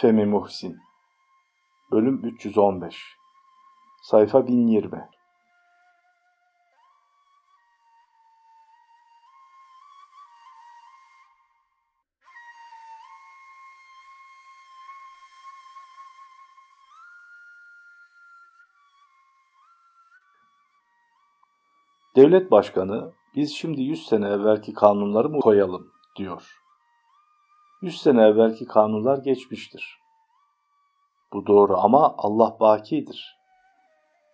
Femi Muhsin. Bölüm 315 Sayfa 1020 Devlet başkanı biz şimdi 100 sene evvelki kanunları mı koyalım? diyor. 100 sene evvelki kanunlar geçmiştir. Bu doğru ama Allah bakidir.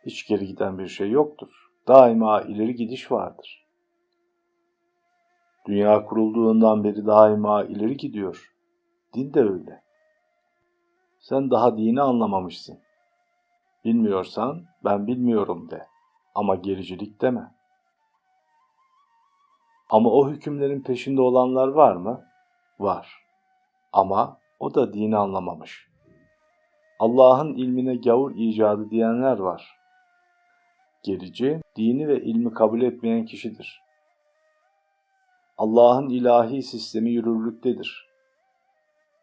Hiç geri giden bir şey yoktur. Daima ileri gidiş vardır. Dünya kurulduğundan beri daima ileri gidiyor. Din de öyle. Sen daha dini anlamamışsın. Bilmiyorsan ben bilmiyorum de. Ama gericilik deme. Ama o hükümlerin peşinde olanlar var mı? Var. Ama o da dini anlamamış. Allah'ın ilmine gavur icadı diyenler var. Gerici, dini ve ilmi kabul etmeyen kişidir. Allah'ın ilahi sistemi yürürlüktedir.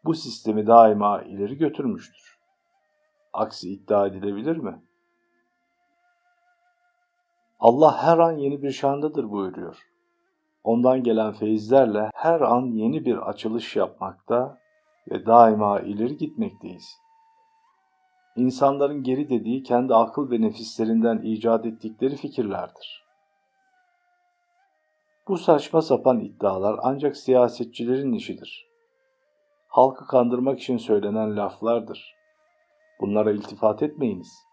Bu sistemi daima ileri götürmüştür. Aksi iddia edilebilir mi? Allah her an yeni bir şandadır buyuruyor. Ondan gelen feyizlerle her an yeni bir açılış yapmakta ve daima ileri gitmekteyiz. İnsanların geri dediği kendi akıl ve nefislerinden icat ettikleri fikirlerdir. Bu saçma sapan iddialar ancak siyasetçilerin işidir. Halkı kandırmak için söylenen laflardır. Bunlara iltifat etmeyiniz.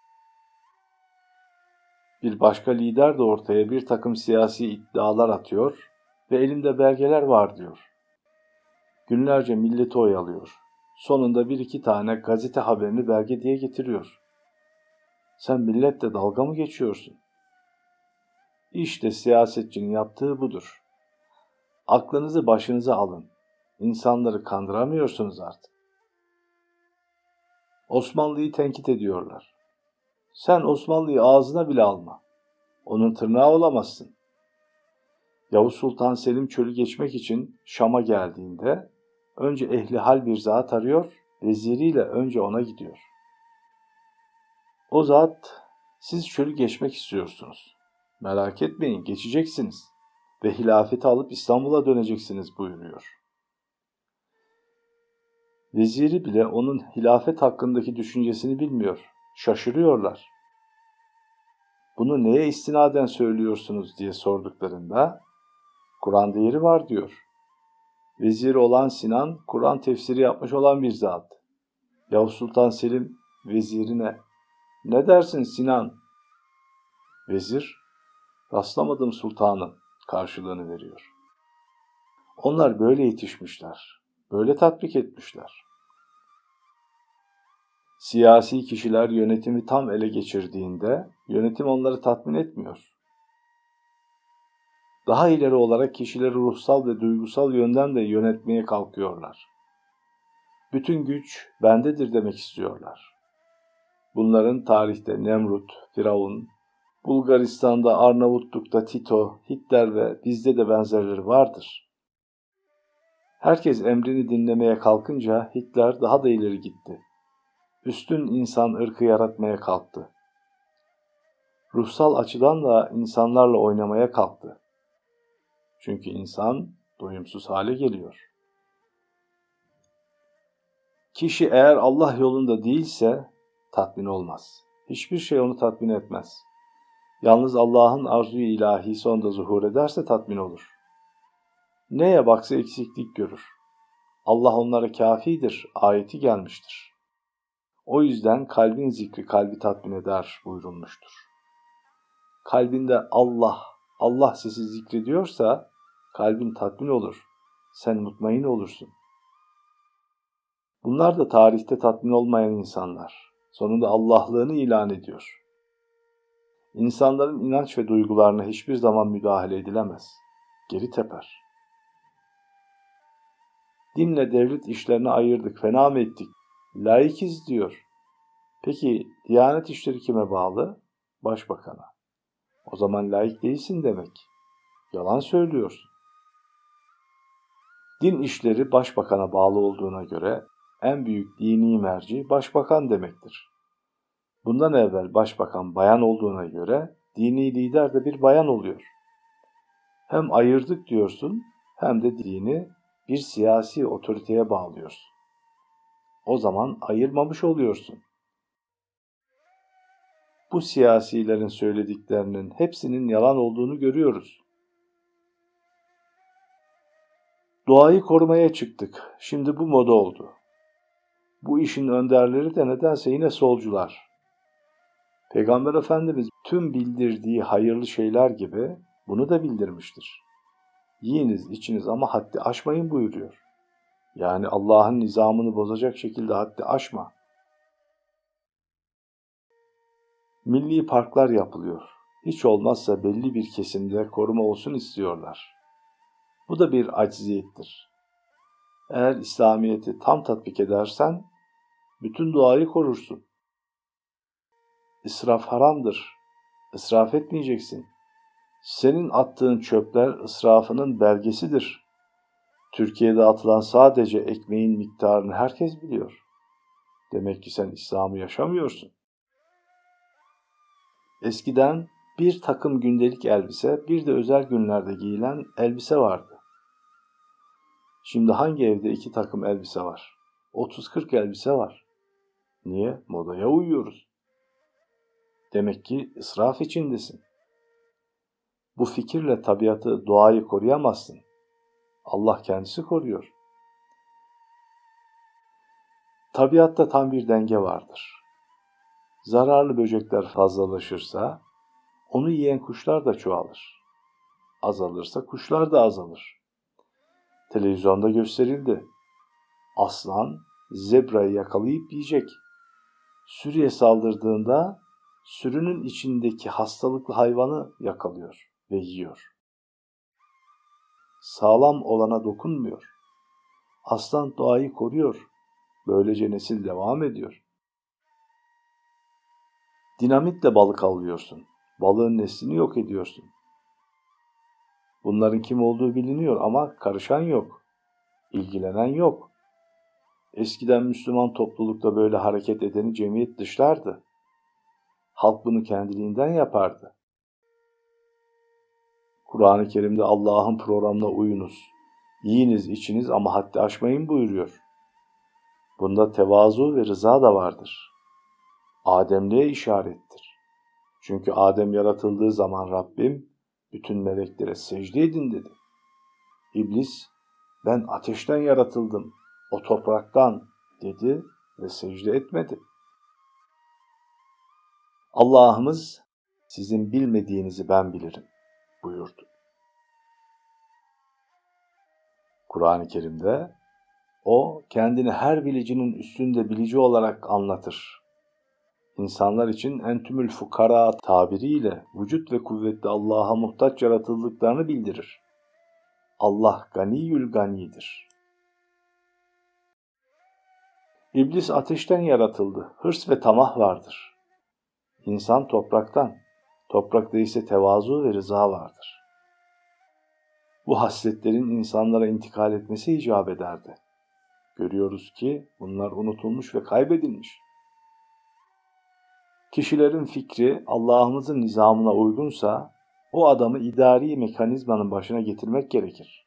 Bir başka lider de ortaya bir takım siyasi iddialar atıyor ve elimde belgeler var diyor. Günlerce milleti oyalıyor. Sonunda bir iki tane gazete haberini belge diye getiriyor. Sen milletle dalga mı geçiyorsun? İşte siyasetçinin yaptığı budur. Aklınızı başınıza alın. İnsanları kandıramıyorsunuz artık. Osmanlı'yı tenkit ediyorlar. Sen Osmanlı'yı ağzına bile alma. Onun tırnağı olamazsın. Yavuz Sultan Selim çölü geçmek için Şam'a geldiğinde önce ehli hal bir zat arıyor, veziriyle önce ona gidiyor. O zat, siz çölü geçmek istiyorsunuz. Merak etmeyin, geçeceksiniz ve hilafeti alıp İstanbul'a döneceksiniz buyuruyor. Veziri bile onun hilafet hakkındaki düşüncesini bilmiyor. Şaşırıyorlar. Bunu neye istinaden söylüyorsunuz diye sorduklarında Kur'an'da yeri var diyor. Vezir olan Sinan, Kur'an tefsiri yapmış olan bir zat. Yavuz Sultan Selim vezirine, ne dersin Sinan? Vezir, rastlamadım sultanım karşılığını veriyor. Onlar böyle yetişmişler, böyle tatbik etmişler. Siyasi kişiler yönetimi tam ele geçirdiğinde yönetim onları tatmin etmiyor. Daha ileri olarak kişileri ruhsal ve duygusal yönden de yönetmeye kalkıyorlar. Bütün güç bendedir demek istiyorlar. Bunların tarihte Nemrut, Firavun, Bulgaristan'da Arnavutluk'ta Tito, Hitler ve bizde de benzerleri vardır. Herkes emrini dinlemeye kalkınca Hitler daha da ileri gitti. Üstün insan ırkı yaratmaya kalktı. Ruhsal açıdan da insanlarla oynamaya kalktı. Çünkü insan doyumsuz hale geliyor. Kişi eğer Allah yolunda değilse tatmin olmaz. Hiçbir şey onu tatmin etmez. Yalnız Allah'ın arzuyu ilahisi onda zuhur ederse tatmin olur. Neye baksa eksiklik görür. Allah onlara kafidir, ayeti gelmiştir. O yüzden kalbin zikri kalbi tatmin eder buyurulmuştur. Kalbinde Allah, Allah sesi zikrediyorsa kalbin tatmin olur, sen mutmain olursun. Bunlar da tarihte tatmin olmayan insanlar. Sonunda Allah'lığını ilan ediyor. İnsanların inanç ve duygularına hiçbir zaman müdahale edilemez. Geri teper. Dinle devlet işlerini ayırdık, fena mı ettik? Laikiz diyor. Peki Diyanet işleri kime bağlı? Başbakana. O zaman laik değilsin demek. Yalan söylüyorsun. Din işleri başbakana bağlı olduğuna göre en büyük dini merci başbakan demektir. Bundan evvel başbakan bayan olduğuna göre dini lider de bir bayan oluyor. Hem ayırdık diyorsun hem de dini bir siyasi otoriteye bağlıyorsun. O zaman ayırmamış oluyorsun. Bu siyasilerin söylediklerinin hepsinin yalan olduğunu görüyoruz. Doğayı korumaya çıktık. Şimdi bu moda oldu. Bu işin önderleri de nedense yine solcular. Peygamber Efendimiz tüm bildirdiği hayırlı şeyler gibi bunu da bildirmiştir. Yiyiniz, içiniz ama haddi aşmayın buyuruyor. Yani Allah'ın nizamını bozacak şekilde haddi aşma. Milli parklar yapılıyor. Hiç olmazsa belli bir kesimde koruma olsun istiyorlar. Bu da bir acziyettir. Eğer İslamiyet'i tam tatbik edersen bütün doğayı korursun. İsraf haramdır. İsraf etmeyeceksin. Senin attığın çöpler ısrafının belgesidir. Türkiye'de atılan sadece ekmeğin miktarını herkes biliyor. Demek ki sen İslam'ı yaşamıyorsun. Eskiden bir takım gündelik elbise, bir de özel günlerde giyilen elbise vardı. Şimdi hangi evde iki takım elbise var? 30-40 elbise var. Niye? Modaya uyuyoruz. Demek ki israf içindesin. Bu fikirle tabiatı, doğayı koruyamazsın. Allah kendisi koruyor. Tabiatta tam bir denge vardır. Zararlı böcekler fazlalaşırsa onu yiyen kuşlar da çoğalır. Azalırsa kuşlar da azalır. Televizyonda gösterildi. Aslan zebrayı yakalayıp yiyecek. Sürüye saldırdığında sürünün içindeki hastalıklı hayvanı yakalıyor ve yiyor. Sağlam olana dokunmuyor. Aslan doğayı koruyor. Böylece nesil devam ediyor. Dinamitle balık avlıyorsun. Balığın neslini yok ediyorsun. Bunların kim olduğu biliniyor ama karışan yok. İlgilenen yok. Eskiden Müslüman toplulukta böyle hareket edeni cemiyet dışlardı. Halk bunu kendiliğinden yapardı. Kur'an-ı Kerim'de Allah'ın programına uyunuz. Yiyiniz, içiniz ama haddi aşmayın buyuruyor. Bunda tevazu ve rıza da vardır. Ademliğe işarettir. Çünkü Adem yaratıldığı zaman Rabbim bütün meleklere secde edin dedi. İblis ben ateşten yaratıldım, o topraktan dedi ve secde etmedi. Allah'ımız sizin bilmediğinizi ben bilirim buyurdu. Kur'an-ı Kerim'de o kendini her bilicinin üstünde bilici olarak anlatır. İnsanlar için entümül fukara tabiriyle vücut ve kuvvetli Allah'a muhtaç yaratıldıklarını bildirir. Allah ganiyül ganidir. İblis ateşten yaratıldı. Hırs ve tamah vardır. İnsan topraktan. Toprakta ise tevazu ve rıza vardır. Bu hasletlerin insanlara intikal etmesi icap ederdi. Görüyoruz ki bunlar unutulmuş ve kaybedilmiş. Kişilerin fikri Allah'ımızın nizamına uygunsa o adamı idari mekanizmanın başına getirmek gerekir.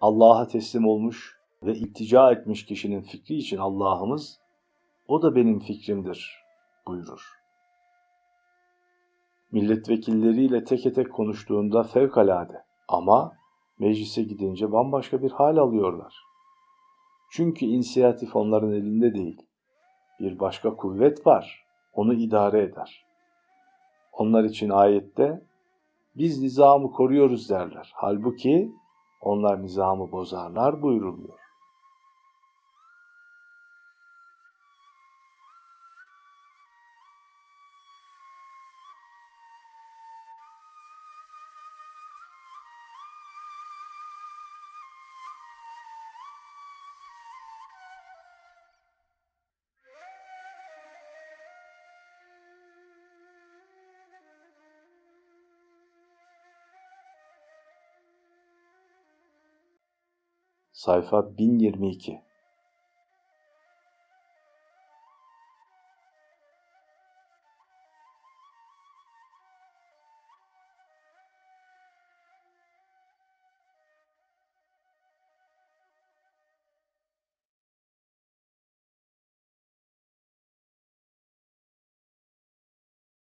Allah'a teslim olmuş ve iltica etmiş kişinin fikri için Allah'ımız o da benim fikrimdir buyurur milletvekilleriyle teke tek konuştuğunda fevkalade ama meclise gidince bambaşka bir hal alıyorlar. Çünkü inisiyatif onların elinde değil. Bir başka kuvvet var, onu idare eder. Onlar için ayette biz nizamı koruyoruz derler. Halbuki onlar nizamı bozarlar buyuruluyor. Sayfa 1022